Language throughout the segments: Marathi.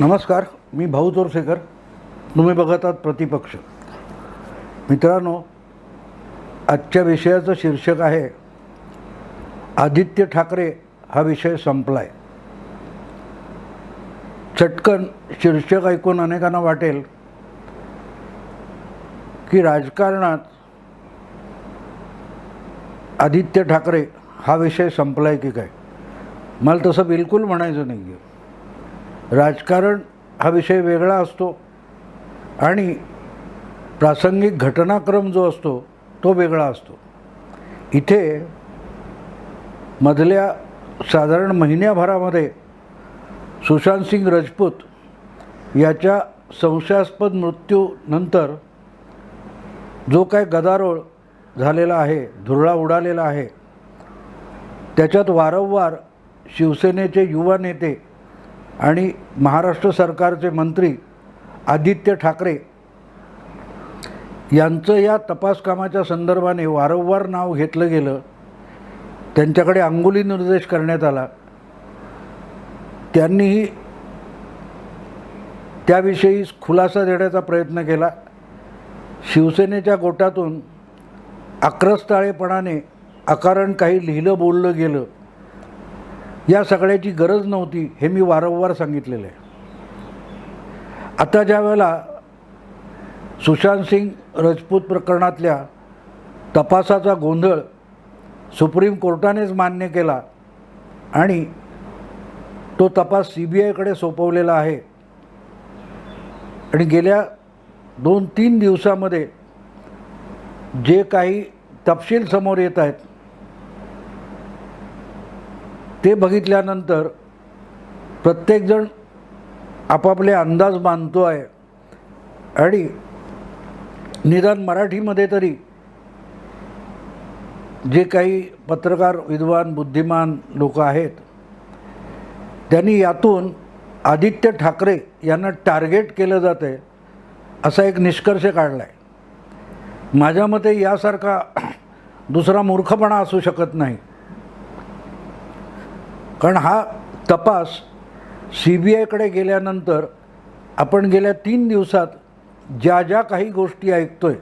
नमस्कार मी भाऊ चोरसेकर तुम्ही बघत आहात प्रतिपक्ष. मित्रांनो आजच्या विषयाचं शीर्षक आहे आदित्य ठाकरे हा विषय संपलाय. चटकन शीर्षक ऐकून अनेकांना वाटेल की राजकारणात आदित्य ठाकरे हा विषय संपलाय की काय? मला तसं बिलकुल म्हणायचं नाही आहे राजकारण हा विषय वेगळा असतो आणि प्रासंगिक घटनाक्रम जो असतो तो वेगळा असतो. इथे मधल्या साधारण महिन्याभरामध्ये सुशांत सिंग राजपूत याच्या संशयास्पद मृत्यूनंतर जो काय गदारोळ झालेला आहे धुरळा उडालेला आहे त्याच्यात वारंवार शिवसेनेचे युवा नेते आणि महाराष्ट्र सरकारचे मंत्री आदित्य ठाकरे यांचं या तपास कामाच्या संदर्भाने वारंवार नाव घेतलं गेलं. त्यांच्याकडे अंगुली निर्देश करण्यात आला. त्यांनीही त्याविषयी खुलासा देण्याचा प्रयत्न केला. शिवसेनेच्या गोटातून आक्रस्ताळेपणाने अकारण काही लिहिलं बोललं गेलं. या सगळ्याची गरज नव्हती हे मी वारंवार सांगितलेलं आहे. आता ज्या वेळेला सुशांत सिंग राजपूत प्रकरणातल्या तपासाचा गोंधळ सुप्रीम कोर्टानेच मान्य केला आणि तो तपास सी बी आयकडे सोपवलेला आहे आणि गेल्या दोन तीन दिवसामध्ये जे काही तपशील समोर येत आहेत ते बघितल्यानंतर प्रत्येकजण आपापले अंदाज बांधतो आहे. आणि निदान मराठीमध्ये तरी जे काही पत्रकार विद्वान बुद्धिमान लोक आहेत त्यांनी यातून आदित्य ठाकरे यांना टार्गेट केलं जातं आहे असा एक निष्कर्ष काढला आहे माझ्या मते यासारखा दुसरा मूर्खपणा असू शकत नाही. कारण हा तपास सी बी आयकडे गेल्यानंतर आपण गेल्या तीन दिवसात ज्या ज्या काही गोष्टी ऐकतोय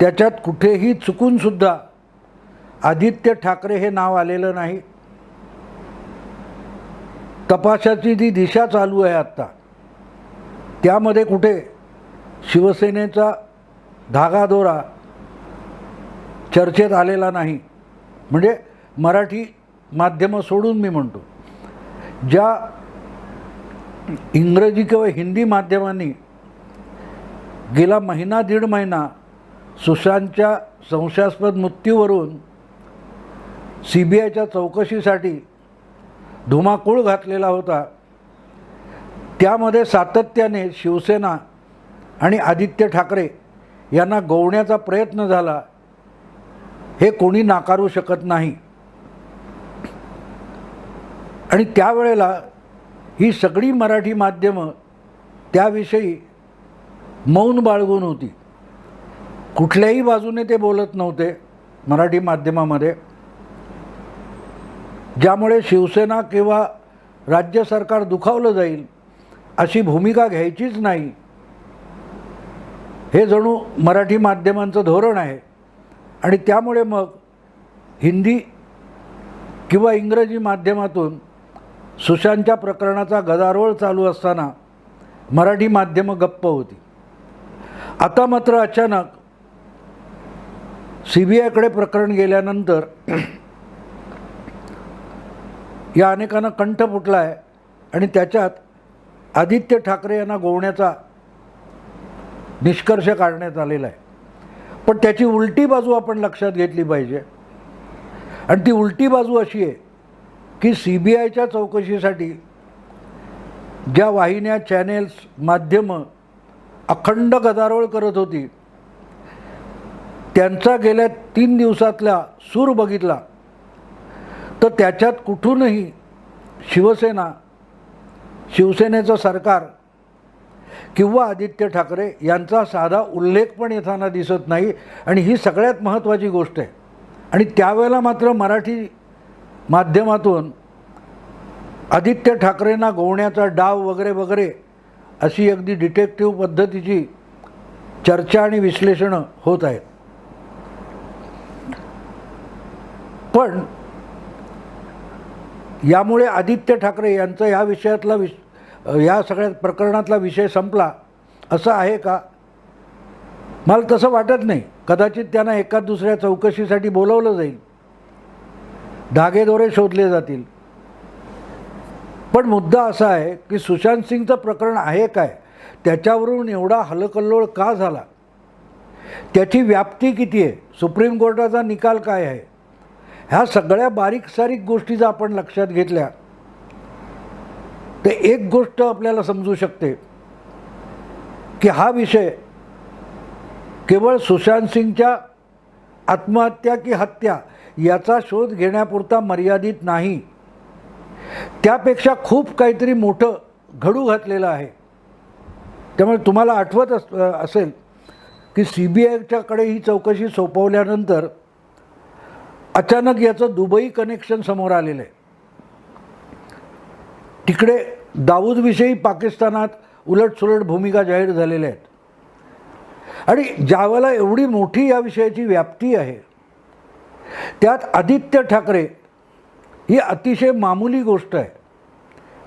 त्याच्यात कुठेही चुकूनसुद्धा आदित्य ठाकरे हे नाव आलेलं नाही. तपासाची जी दिशा चालू आहे आत्ता त्यामध्ये कुठे शिवसेनेचा धागादोरा चर्चेत आलेला नाही. म्हणजे मराठी माध्यमं सोडून मी म्हणतो. ज्या इंग्रजी किंवा हिंदी माध्यमांनी गेला महिना दीड महिना सुशांतच्या संशयास्पद मृत्यूवरून सी बी आयच्या चौकशीसाठी धुमाकूळ घातलेला होता. त्यामध्ये सातत्याने शिवसेना आणि आदित्य ठाकरे यांना गोवण्याचा प्रयत्न झाला. हे कोणी नाकारू शकत नाही. आणि त्यावेळेला ही सगळी मराठी माध्यमं त्याविषयी मौन बाळगून होती. कुठल्याही बाजूने ते बोलत नव्हते मराठी माध्यमामध्ये. ज्यामुळे शिवसेना किंवा राज्य सरकार दुखावलं जाईल अशी भूमिका घ्यायचीच नाही. हे जणू मराठी माध्यमांचं धोरण आहे. आणि त्यामुळे मग हिंदी किंवा इंग्रजी माध्यमातून सुशांतच्या प्रकरणाचा गदारोळ चालू असताना मराठी माध्यमं गप्प होती. आता मात्र अचानक सी बी आयकडे प्रकरण गेल्यानंतर या अनेकांना कंठ फुटला आहे आणि त्याच्यात आदित्य ठाकरे यांना गोवण्याचा निष्कर्ष काढण्यात आलेला आहे. पण त्याची उलटी बाजू आपण लक्षात घेतली पाहिजे. आणि ती उलटी बाजू अशी आहे की सी बी आयच्या चौकशीसाठी ज्या वाहिन्या चॅनेल्स माध्यमं अखंड गदारोळ करत होती त्यांचा गेल्या तीन दिवसातला सूर बघितला तर त्याच्यात कुठूनही शिवसेना शिवसेनेचं सरकार किंवा आदित्य ठाकरे यांचा साधा उल्लेख पण येताना दिसत नाही. आणि ही सगळ्यात महत्त्वाची गोष्ट आहे. आणि त्यावेळेला मात्र मराठी माध्यमातून आदित्य ठाकरेंना गोवण्याचा डाव वगैरे वगैरे अशी अगदी डिटेक्टिव्ह पद्धतीची चर्चा आणि विश्लेषणं होत आहेत. पण यामुळे आदित्य ठाकरे यांचा या विषयातला विष या सगळ्या प्रकरणातला विषय संपला. असं आहे का? मला तसं वाटत नाही. कदाचित त्यांना एका दुसऱ्या चौकशीसाठी बोलवलं जाईल. धागेदोरे शोधले जातील. पण मुद्दा असा आहे की सुशांत सिंगचं प्रकरण आहे काय? त्याच्यावरून एवढा हलकल्लोळ का झाला? त्याची व्याप्ती किती आहे? सुप्रीम कोर्टाचा निकाल काय आहे? ह्या सगळ्या बारीक सारीक गोष्टी जर आपण लक्षात घेतल्या. तर एक गोष्ट आपल्याला समजू शकते की हा विषय केवळ सुशांत सिंगच्या आत्महत्या की हत्या याचा शोध घेण्यापुरता मर्यादित नाही. त्यापेक्षा खूप काहीतरी मोठं घडू घातलेलं आहे. त्यामुळे तुम्हाला आठवत अस असेल की सी बी आयच्याकडे ही चौकशी सोपवल्यानंतर अचानक याचं दुबई कनेक्शन समोर आलेलं आहे. तिकडे दाऊदविषयी पाकिस्तानात उलटसुलट भूमिका जाहीर झालेल्या आहेत. आणि ज्यावेळेला एवढी मोठी या विषयाची व्याप्ती आहे त्यात आदित्य ठाकरे ही अतिशय मामूली गोष्ट आहे.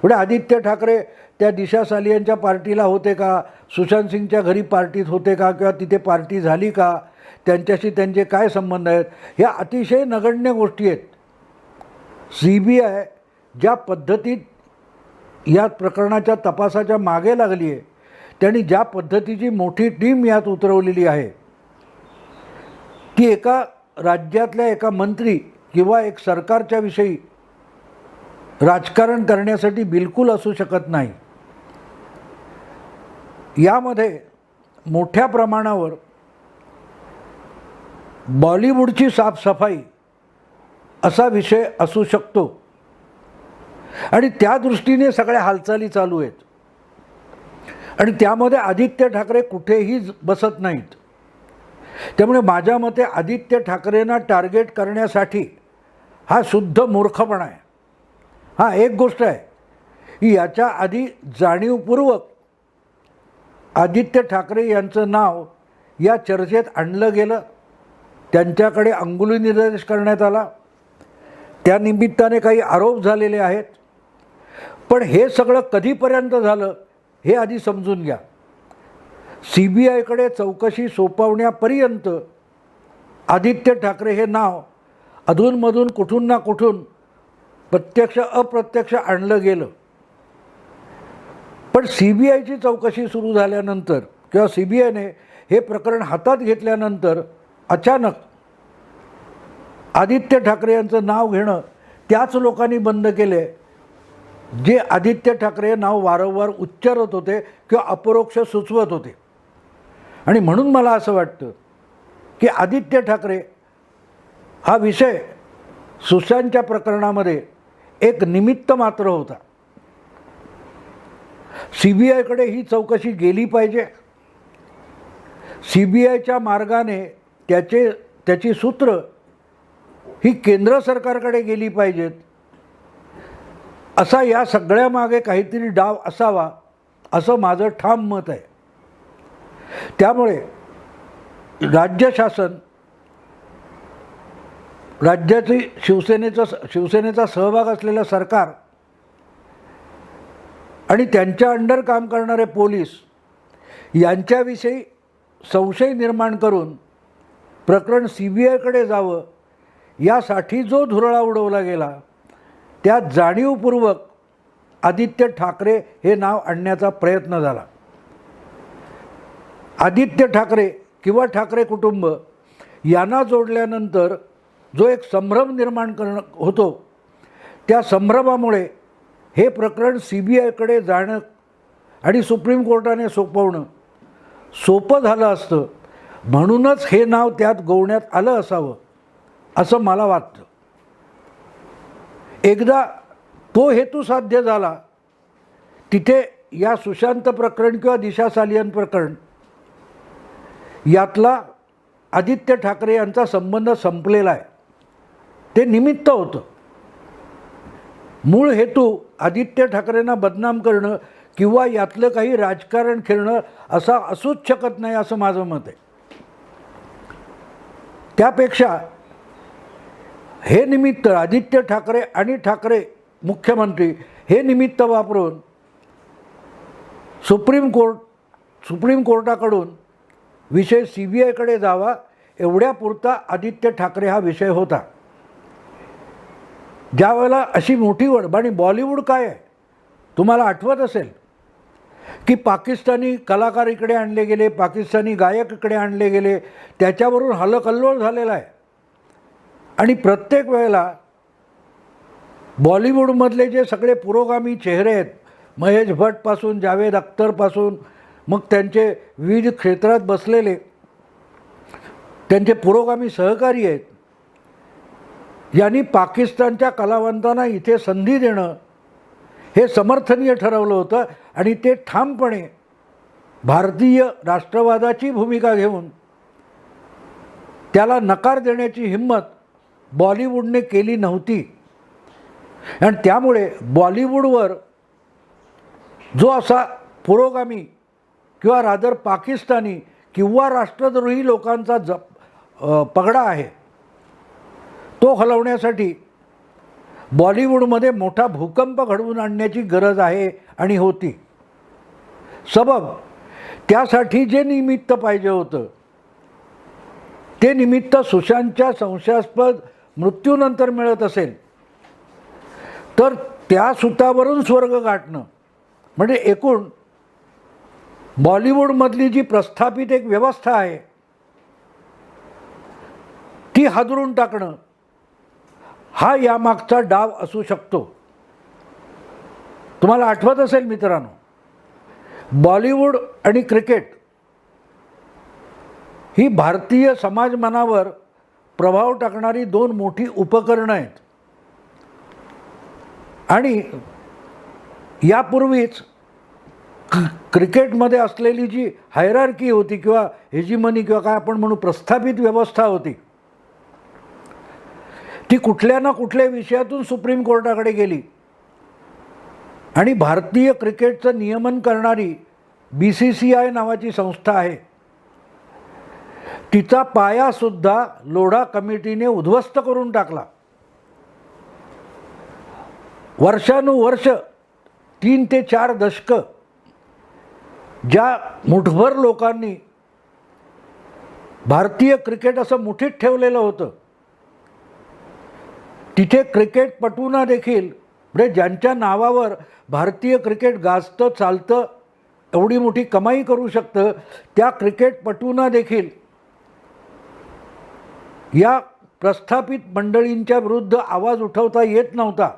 म्हणजे आदित्य ठाकरे त्या दिशा सालियांच्या पार्टीला होते का? सुशांत सिंगच्या घरी पार्टीत होते का? किंवा तिथे पार्टी झाली का? त्यांच्याशी त्यांचे काय संबंध आहेत? ह्या अतिशय नगण्य गोष्टी आहेत. सी बी आय ज्या पद्धतीत या प्रकरणाच्या तपासाच्या मागे लागली आहे त्यांनी ज्या पद्धतीची मोठी टीम यात उतरवलेली आहे ती एका राज्यातल्या एका मंत्री किंवा एक सरकारच्या विषयी राजकारण करण्यासाठी बिलकुल असू शकत नाही. यामध्ये मोठ्या प्रमाणावर बॉलिवूडची साफसफाई असा विषय असू शकतो. आणि त्या दृष्टीने सगळ्या हालचाली चालू आहेत. आणि त्यामध्ये आदित्य ठाकरे कुठेही बसत नाहीत. त्यामुळे माझ्या मते आदित्य ठाकरेंना टार्गेट करण्यासाठी हा शुद्ध मूर्खपणा आहे. हां एक गोष्ट आहे. की याच्या आधी जाणीवपूर्वक आदित्य ठाकरे यांचं नाव या चर्चेत आणलं गेलं. त्यांच्याकडे अंगुली निर्देश करण्यात आला. त्या निमित्ताने काही आरोप झालेले आहेत. पण हे सगळं कधीपर्यंत झालं हे आधी समजून घ्या. सी बी आयकडे चौकशी सोपवण्यापर्यंत आदित्य ठाकरे हे नाव अधूनमधून कुठून ना कुठून प्रत्यक्ष अप्रत्यक्ष आणलं गेलं. पण सी बी आयची चौकशी सुरू झाल्यानंतर किंवा सी बी आयने हे प्रकरण हातात घेतल्यानंतर अचानक आदित्य ठाकरे यांचं नाव घेणं त्याच लोकांनी बंद केले जे आदित्य ठाकरे नाव वारंवार उच्चारत होते किंवा अपरोक्ष सुचवत होते. आणि म्हणून मला असं वाटतं की आदित्य ठाकरे हा विषय सुशांतच्या प्रकरणामध्ये एक निमित्त मात्र होता. सी बी आयकडे ही चौकशी गेली पाहिजे. सी बी आयच्या मार्गाने त्याचे त्याची सूत्र ही केंद्र सरकारकडे गेली पाहिजेत. असा या सगळ्यामागे काहीतरी डाव असावा असं माझं ठाम मत आहे. त्यामुळे राज्य शासन राज्याची शिवसेनेचं शिवसेनेचा सहभाग असलेलं सरकार आणि त्यांच्या अंडर काम करणारे पोलीस यांच्याविषयी संशय निर्माण करून प्रकरण सी बी आयकडे जावं यासाठी जो धुरळा उडवला गेला त्यात जाणीवपूर्वक आदित्य ठाकरे हे नाव आणण्याचा प्रयत्न झाला. आदित्य ठाकरे किंवा ठाकरे कुटुंब यांना जोडल्यानंतर जो एक संभ्रम निर्माण करणं होतो त्या संभ्रमामुळे हे प्रकरण सी बी आयकडे जाणं आणि सुप्रीम कोर्टाने सोपवणं सोपं झालं असतं. म्हणूनच हे नाव त्यात गोवण्यात आलं असावं असं मला वाटतं. एकदा तो हेतू साध्य झाला तिथे या सुशांत प्रकरण किंवा दिशा सालियन प्रकरण यातला आदित्य ठाकरे यांचा संबंध संपलेला आहे. ते निमित्त होतं. मूळ हेतू आदित्य ठाकरेंना बदनाम करणं किंवा यातलं काही राजकारण खेळणं असा असूच शकत नाही असं माझं मत आहे. त्यापेक्षा हे निमित्त आदित्य ठाकरे आणि ठाकरे मुख्यमंत्री हे निमित्त वापरून सुप्रीम कोर्ट सुप्रीम कोर्टाकडून विषय सी बी आयकडे जावा एवढ्यापुरता आदित्य ठाकरे हा विषय होता. ज्यावेळेला अशी मोठी वड आणि बॉलिवूड काय आहे तुम्हाला आठवत असेल? की पाकिस्तानी कलाकार इकडे आणले गेले पाकिस्तानी गायक इकडे आणले गेले त्याच्यावरून हलकल्लोळ झालेला आहे. आणि प्रत्येक वेळेला बॉलिवूडमधले जे सगळे पुरोगामी चेहरे आहेत महेश भटपासून जावेद अख्तरपासून मग त्यांचे विविध क्षेत्रात बसलेले त्यांचे पुरोगामी सहकारी आहेत यांनी पाकिस्तानच्या कलावंतांना इथे संधी देणं हे समर्थनीय ठरवलं होतं आणि ते ठामपणे भारतीय राष्ट्रवादाची भूमिका घेऊन त्याला नकार देण्याची हिंमत बॉलिवूडने केली नव्हती. आणि त्यामुळे बॉलिवूडवर जो असा पुरोगामी किंवा रादर पाकिस्तानी किंवा राष्ट्रद्रोही लोकांचा ज पगडा आहे तो हलवण्यासाठी बॉलिवूडमध्ये मोठा भूकंप घडवून आणण्याची गरज आहे आणि होती. सबब त्यासाठी जे निमित्त पाहिजे होतं ते निमित्त सुशांतच्या संशयास्पद मृत्यूनंतर मिळत असेल. तर त्या सुतावरून स्वर्ग गाठणं म्हणजे एकूण बॉलिवूडमधली जी प्रस्थापित एक व्यवस्था आहे ती हादरून टाकणं हा यामागचा डाव असू शकतो. तुम्हाला आठवत असेल मित्रांनो बॉलिवूड आणि क्रिकेट ही भारतीय समाज मनावर प्रभाव टाकणारी दोन मोठी उपकरणं आहेत. आणि यापूर्वीच क- क्रिकेटमध्ये असलेली जी हायरार्की होती किंवा हेजिमनी किंवा काय आपण म्हणू प्रस्थापित व्यवस्था होती ती कुठल्या ना कुठल्या विषयातून सुप्रीम कोर्टाकडे गेली. आणि भारतीय क्रिकेटचं नियमन करणारी बी सी सी आय नावाची संस्था आहे तिचा पायासुद्धा लोढा कमिटीने उद्ध्वस्त करून टाकला. वर्षानुवर्ष तीन ते चार दशकं ज्या मुठभर लोकांनी भारतीय क्रिकेट असं मुठीत ठेवलेलं होतं तिथे क्रिकेटपटूंना देखील म्हणजे ज्यांच्या नावावर भारतीय क्रिकेट गाजतं चालतं एवढी मोठी कमाई करू शकतं त्या क्रिकेटपटूंना देखील या प्रस्थापित मंडळींच्या विरुद्ध आवाज उठवता येत नव्हता.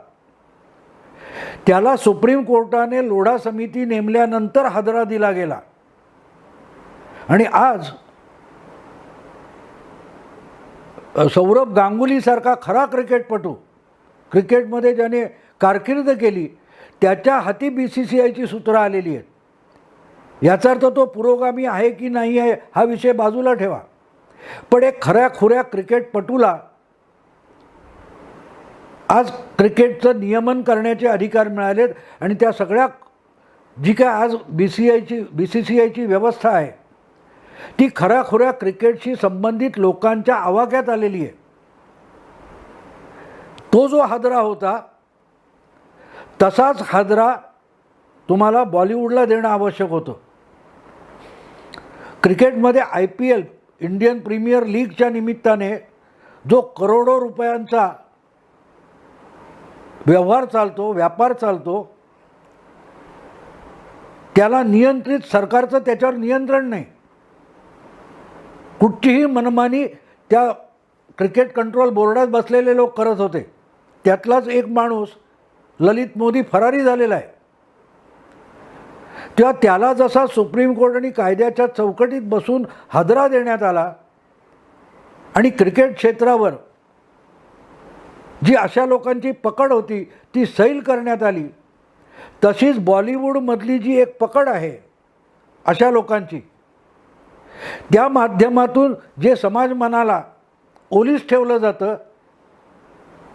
त्याला सुप्रीम कोर्टाने लोढा समिती नेमल्यानंतर हादरा दिला गेला. आणि आज सौरभ गांगुलीसारखा खरा क्रिकेटपटू क्रिकेटमध्ये ज्याने कारकीर्द केली त्याच्या हाती बी सी सी आयची सूत्रं आलेली आहेत. याचा अर्थ तो पुरोगामी आहे की नाही आहे हा विषय बाजूला ठेवा. पण एक खऱ्या खुऱ्या क्रिकेटपटूला आज क्रिकेटचं नियमन करण्याचे अधिकार मिळालेत आणि त्या सगळ्या जी काय आज बी सी आयची बी सी सी आयची व्यवस्था आहे ती खऱ्याखुऱ्या क्रिकेटशी संबंधित लोकांच्या आवाक्यात आलेली आहे. तो जो हादरा होता तसाच हादरा तुम्हाला बॉलिवूडला देणं आवश्यक होतं. क्रिकेटमध्ये I P L Indian premier लीगच्या निमित्ताने जो करोडो रुपयांचा व्यवहार चालतो व्यापार चालतो. त्याला नियंत्रित सरकारचं त्याच्यावर नियंत्रण नाही. कुठचीही मनमानी त्या क्रिकेट कंट्रोल बोर्डात बसलेले लोक करत होते. त्यातलाच एक माणूस ललित मोदी फरारी झालेला आहे. तेव्हा त्याला जसा सुप्रीम कोर्ट आणि कायद्याच्या चौकटीत बसून हादरा देण्यात आला आणि क्रिकेट क्षेत्रावर जी अशा लोकांची पकड होती ती सैल करण्यात आली. तशीच बॉलिवूडमधली जी एक पकड आहे अशा लोकांची. त्या माध्यमातून जे समाज मनाला ओलीस ठेवलं जातं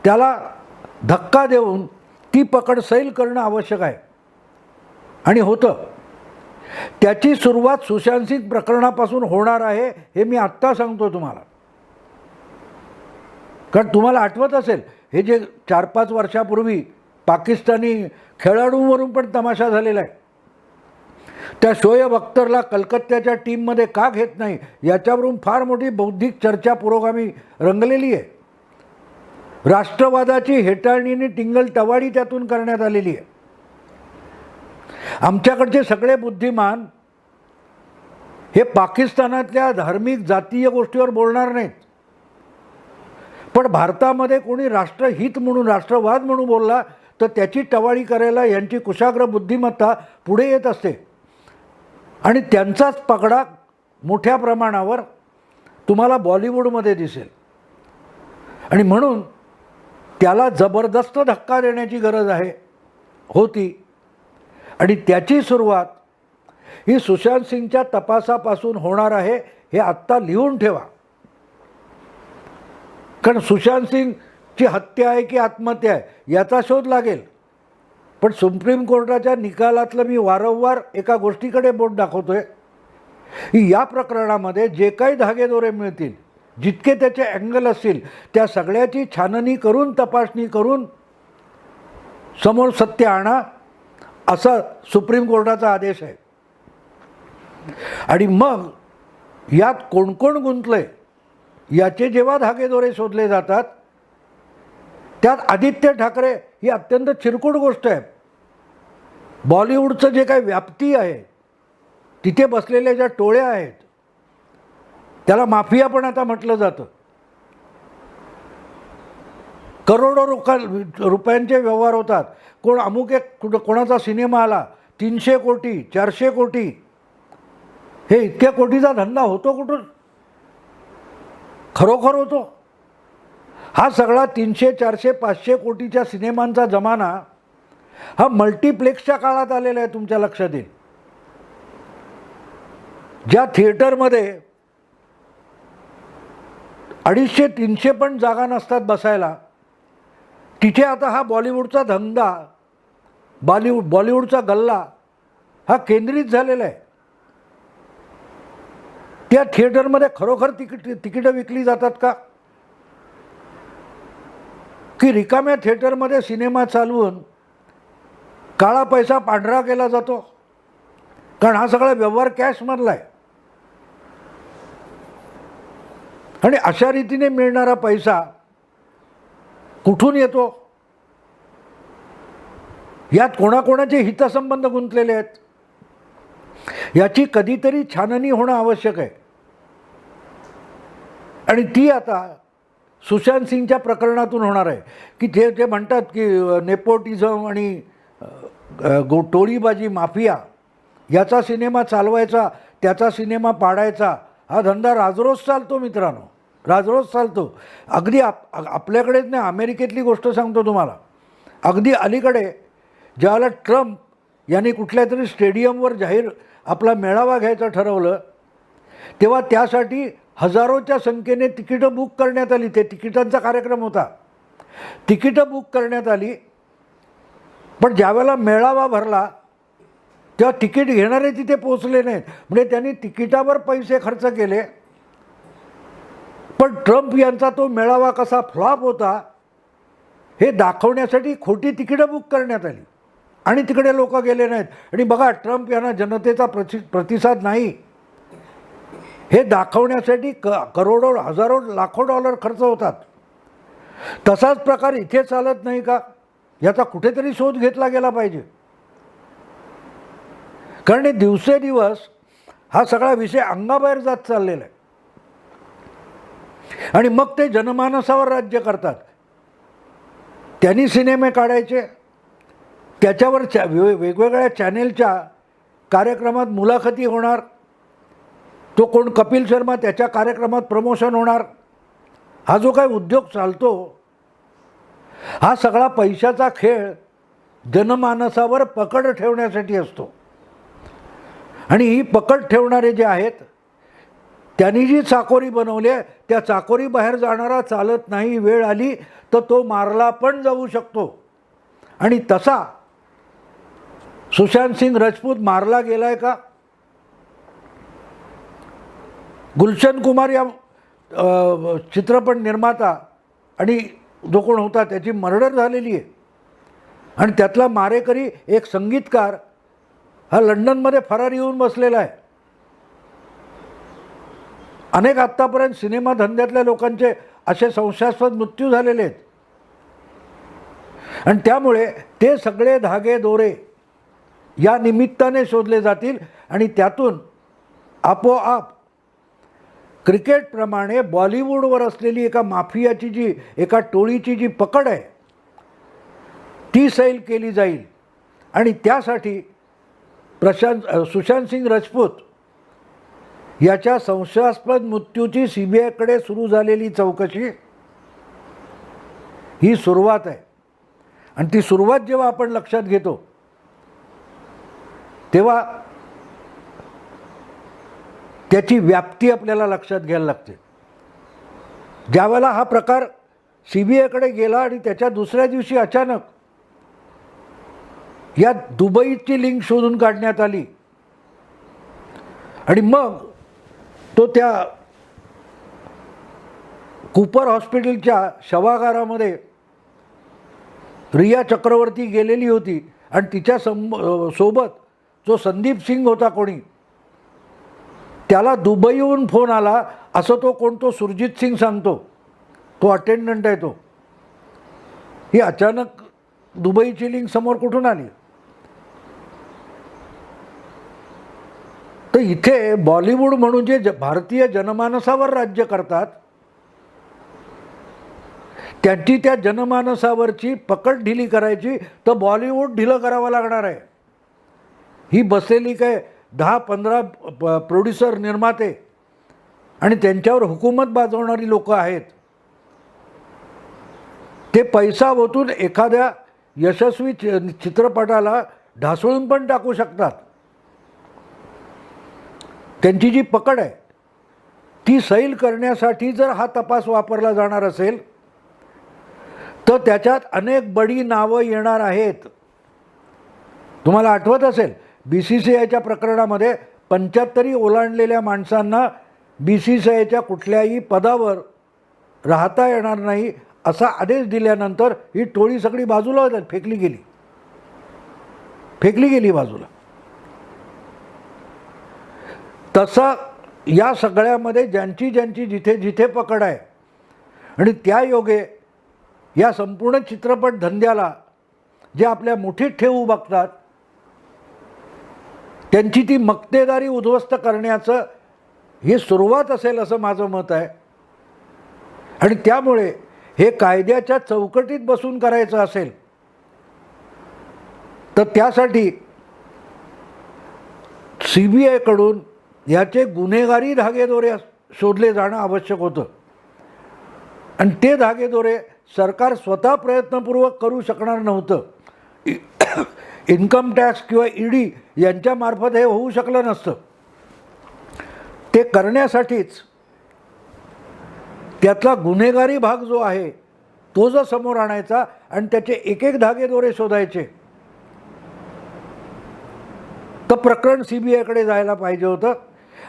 त्याला धक्का देऊन ती पकड सैल करणं आवश्यक आहे. आणि होतं. त्याची सुरुवात सुशांत प्रकरणापासून होणार आहे हे मी आत्ता सांगतो तुम्हाला. कारण तुम्हाला आठवत असेल हे जे चार पाच वर्षापूर्वी पाकिस्तानी खेळाडूंवरून पण तमाशा झालेला आहे. त्या शोएब अख्तरला कलकत्त्याच्या टीममध्ये का घेत नाही याच्यावरून फार मोठी बौद्धिक चर्चा पुरोगामी रंगलेली आहे. राष्ट्रवादाची हेटाळणी टिंगल टवाडी त्यातून करण्यात आलेली आहे. आमच्याकडचे सगळे बुद्धिमान हे पाकिस्तानातल्या धार्मिक जातीय गोष्टीवर बोलणार नाहीत. पण भारतामध्ये कोणी राष्ट्रहित म्हणून राष्ट्रवाद म्हणून बोलला तर त्याची टवाळी करायला यांची कुशाग्र बुद्धिमत्ता पुढे येत असते. आणि त्यांचाच पगडा मोठ्या प्रमाणावर तुम्हाला बॉलिवूडमध्ये दिसेल. आणि म्हणून त्याला जबरदस्त धक्का देण्याची गरज आहे होती. आणि त्याची सुरुवात ही सुशांत सिंगच्या तपासापासून होणार आहे हे आत्ता लिहून ठेवा. कारण सुशांत सिंगची हत्या आहे की आत्महत्या आहे याचा शोध लागेल. पण सुप्रीम कोर्टाच्या निकालातलं मी वारंवार एका गोष्टीकडे बोट दाखवतो की या प्रकरणामध्ये जे काही धागेदोरे मिळतील जितके त्याचे अँगल असतील त्या सगळ्याची छाननी करून तपासणी करून समोर सत्य आणा असा सुप्रीम कोर्टाचा आदेश आहे. आणि मग यात कोण कोण गुंतलं आहे याचे जेव्हा धागेदोरे शोधले जातात त्यात आदित्य ठाकरे ही अत्यंत चिरकुट गोष्ट आहे. बॉलिवूडचं जे काही व्याप्ती आहे तिथे बसलेल्या ज्या टोळ्या आहेत त्याला माफिया पण आता म्हटलं जातं. करोडो रुपया रुपयांचे व्यवहार होतात. कोण अमुक एक कुठं कोणाचा सिनेमा आला तीनशे कोटी चारशे कोटी हे इतक्या कोटीचा धंदा होतो कुठून? खरोखर होतो. हा सगळा तीनशे चारशे पाचशे कोटीच्या सिनेमांचा जमाना हा मल्टिप्लेक्सच्या काळात आलेला आहे तुमच्या लक्षात येईल. ज्या थिएटरमध्ये अडीचशे तीनशे पण जागा नसतात बसायला तिथे आता हा बॉलिवूडचा धंदा बॉलिवूड बॉलिवूडचा गल्ला हा केंद्रित झालेला आहे. त्या थिएटरमध्ये खरोखर तिकीट तिकीटं विकली जातात का? की रिकाम्या थिएटरमध्ये सिनेमा चालवून काळा पैसा पांढरा केला जातो? कारण हा सगळा व्यवहार कॅशमधला आहे. आणि अशा रीतीने मिळणारा पैसा कुठून येतो? यात कोणाकोणाचे हितसंबंध गुंतलेले आहेत? याची कधीतरी छाननी होणं आवश्यक आहे. आणि ती आता सुशांत सिंगच्या प्रकरणातून होणार आहे. की ते जे म्हणतात की नेपोटिझम आणि गो टोळीबाजी माफिया याचा सिनेमा चालवायचा त्याचा सिनेमा पाडायचा हा धंदा राजरोज चालतो मित्रांनो. राजरोज चालतो. अगदी आप आपल्याकडेच नाही अमेरिकेतली गोष्ट सांगतो तुम्हाला. अगदी अलीकडे ज्यावेळेला ट्रम्प यांनी कुठल्या तरी स्टेडियमवर जाहीर आपला मेळावा घ्यायचं ठरवलं तेव्हा त्यासाठी हजारोच्या संख्येने तिकीटं बुक करण्यात आली. ते तिकिटांचा कार्यक्रम होता. तिकीटं बुक करण्यात आली. पण ज्यावेळेला मेळावा भरला तेव्हा तिकीट घेणारे तिथे पोचले नाहीत. म्हणजे त्यांनी तिकिटावर पैसे खर्च केले. पण ट्रम्प यांचा तो मेळावा कसा फ्लॉप होता हे दाखवण्यासाठी खोटी तिकीटं बुक करण्यात आली. आणि तिकडे लोक गेले नाहीत. आणि बघा ट्रम्प यांना जनतेचा प्रति प्रतिसाद नाही. हे दाखवण्यासाठी क करोडो हजारो लाखो डॉलर खर्च होतात. तसाच प्रकार इथे चालत नाही का? याचा कुठेतरी शोध घेतला गेला पाहिजे. कारण हे दिवसेदिवस हा सगळा विषय अंगाबाहेर जात चाललेला आहे. आणि मग ते जनमानसावर राज्य करतात. त्यांनी सिनेमे काढायचे. त्याच्यावर चॅ वे वेगवेगळ्या चॅनेलच्या कार्यक्रमात मुलाखती होणार. तो कोण? कपिल शर्मा त्याच्या कार्यक्रमात प्रमोशन होणार. हा जो काही उद्योग चालतो हा सगळा पैशाचा खेळ जनमानसावर पकड ठेवण्यासाठी असतो. आणि ही पकड ठेवणारे जे आहेत त्यांनी जी चाकोरी बनवली आहे त्या चाकोरी बाहेर जाणारा चालत नाही वेळ आली तर तो मारला पण जाऊ शकतो. आणि तसा सुशांत सिंग राजपूत मारला गेलाय का? गुलशन कुमार या चित्रपट निर्माता आणि जो कोण होता त्याची मर्डर झालेली आहे. आणि त्यातला मारेकरी एक संगीतकार हा लंडनमध्ये फरार येऊन बसलेला आहे. अनेक आत्तापर्यंत सिनेमा धंद्यातल्या लोकांचे असे संशयास्पद मृत्यू झालेले आहेत. आणि त्यामुळे ते सगळे धागे दोरे या निमित्ताने शोधले जातील आणि त्यातून आपोआप क्रिकेटप्रमाणे बॉलिवूडवर असलेली एका माफियाची जी एका टोळीची जी पकड आहे ती सैल केली जाईल. आणि त्यासाठी प्रशांत सुशांत सिंग राजपूत याच्या संशयास्पद मृत्यूची सी बी आयकडे सुरू झालेली चौकशी ही सुरुवात आहे. आणि ती सुरुवात जेव्हा आपण लक्षात घेतो तेव्हा त्याची व्याप्ती आपल्याला लक्षात घ्यायला लागते. ज्यावेळेला हा प्रकार सी बी आयकडे गेला आणि त्याच्या दुसऱ्या दिवशी अचानक या दुबईची लिंक शोधून काढण्यात आली आणि मग तो त्या कुपर हॉस्पिटलच्या शवागारामध्ये रिया चक्रवर्ती गेलेली होती आणि तिच्या सं सोबत जो संदीप सिंग होता कोणी त्याला दुबईहून फोन आला असं तो कोण तो सुरजित सिंग सांगतो तो अटेंडंट आहे तो. ही अचानक दुबईची लिंक समोर कुठून आली? तर इथे बॉलिवूड म्हणून जे ज भारतीय जनमानसावर राज्य करतात त्यांची त्या जनमानसावरची पकड ढिली करायची तर बॉलिवूड ढिलं करावं लागणार आहे. ही बसलेली काय दहा पंधरा प- प्रोड्युसर निर्माते आणि त्यांच्यावर हुकूमत बाजवणारी लोक आहेत. ते पैसा ओतून एखाद्या यशस्वी चि चित्रपटाला ढासळून पण टाकू शकतात. त्यांची जी पकड आहे ती सैल करण्यासाठी जर हा तपास वापरला जाणार असेल तर त्याच्यात अनेक बडी नावं येणार आहेत. तुम्हाला आठवत असेल बी सी सी आयच्या प्रकरणामध्ये पंच्याहत्तरी ओलांडलेल्या माणसांना बी सी सी आयच्या कुठल्याही पदावर राहता येणार नाही असा आदेश दिल्यानंतर ही टोळी सगळी बाजूला फेकली गेली. फेकली गेली बाजूला. तसं या सगळ्यामध्ये ज्यांची ज्यांची जिथे जिथे पकड आहे आणि त्या योगे या संपूर्ण चित्रपट धंद्याला जे आपल्या मुठीत ठेवू बघतात त्यांची ती मक्तेदारी उद्ध्वस्त करण्याचं ही सुरुवात असेल असं माझं मत आहे. आणि त्यामुळे हे कायद्याच्या चौकटीत बसून करायचं असेल तर त्यासाठी सी बी आयकडून याचे गुन्हेगारी धागेदोरे शोधले जाणं आवश्यक होतं. आणि ते धागेदोरे सरकार स्वतः प्रयत्नपूर्वक करू शकणार नव्हतं. इन्कम टॅक्स किंवा ईडी यांच्यामार्फत हे होऊ शकलं नसतं. ते करण्यासाठीच त्यातला गुन्हेगारी भाग जो आहे तो जो समोर आणायचा आणि त्याचे एक एक धागेदोरे शोधायचे तर प्रकरण सी बी आयकडे जायला पाहिजे होतं.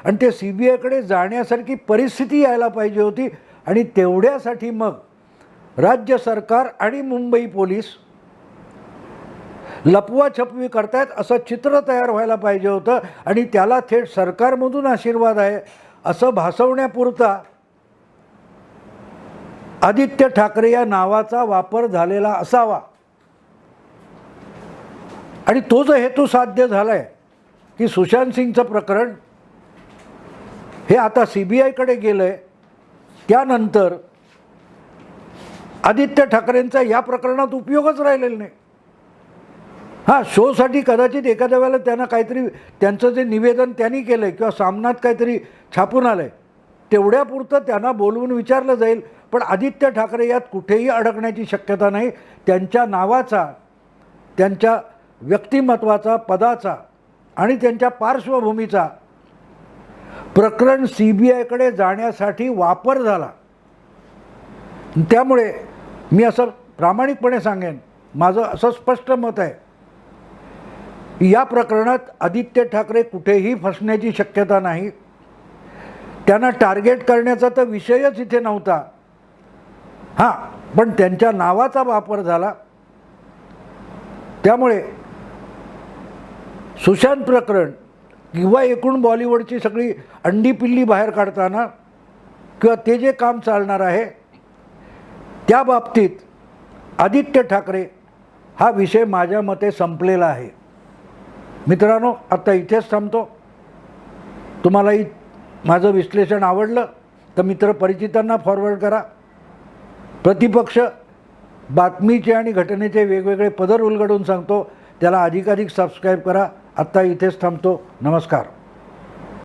आणि ते सी बी आयकडे जाण्यासारखी परिस्थिती यायला पाहिजे होती. आणि तेवढ्यासाठी मग राज्य सरकार आणि मुंबई पोलीस लपवाछपवी करतायत असं चित्र तयार व्हायला पाहिजे होतं आणि त्याला थेट सरकारमधून आशीर्वाद आहे असं भासवण्यापुरता आदित्य ठाकरे या नावाचा वापर झालेला असावा. आणि तो जो हेतू साध्य झाला आहे की सुशांत सिंगचं प्रकरण हे आता सी बी आयकडे गेलं आहे त्यानंतर आदित्य ठाकरेंचा या प्रकरणात उपयोगच राहिलेला नाही. हां शोसाठी कदाचित एखाद्या वेळेला त्यांना काहीतरी त्यांचं जे निवेदन त्यांनी केलं आहे किंवा सामनात काहीतरी छापून आलं आहे तेवढ्यापुरतं त्यांना बोलवून विचारलं जाईल. पण आदित्य ठाकरे यात कुठेही अडकण्याची शक्यता नाही. त्यांच्या नावाचा त्यांच्या व्यक्तिमत्वाचा पदाचा आणि त्यांच्या पार्श्वभूमीचा प्रकरण सी बी आयकडे जाण्यासाठी वापर झाला. त्यामुळे मी असं प्रामाणिकपणे सांगेन. माझं असं स्पष्ट मत आहे. या प्रकरणात आदित्य ठाकरे कुठेही फसण्याची शक्यता नाही. त्यांना टार्गेट करण्याचा तर विषयच इथे नव्हता. हां पण त्यांच्या नावाचा वापर झाला. त्यामुळे सुशांत प्रकरण किंवा एकूण बॉलिवूडची सगळी अंडी पिल्ली बाहेर काढताना किंवा ते जे काम चालणार आहे त्या बाबतीत आदित्य ठाकरे हा विषय माझ्या मते संपलेला आहे. मित्रांनो आत्ता इथेच थांबतो. तुम्हाला इ माझं विश्लेषण आवडलं तर मित्र परिचितांना फॉरवर्ड करा. प्रतिपक्ष बातमीचे आणि घटनेचे वेगवेगळे पदर उलगडून सांगतो. त्याला अधिकाधिक सबस्क्राईब करा. आत्ता इथेच थांबतो. नमस्कार.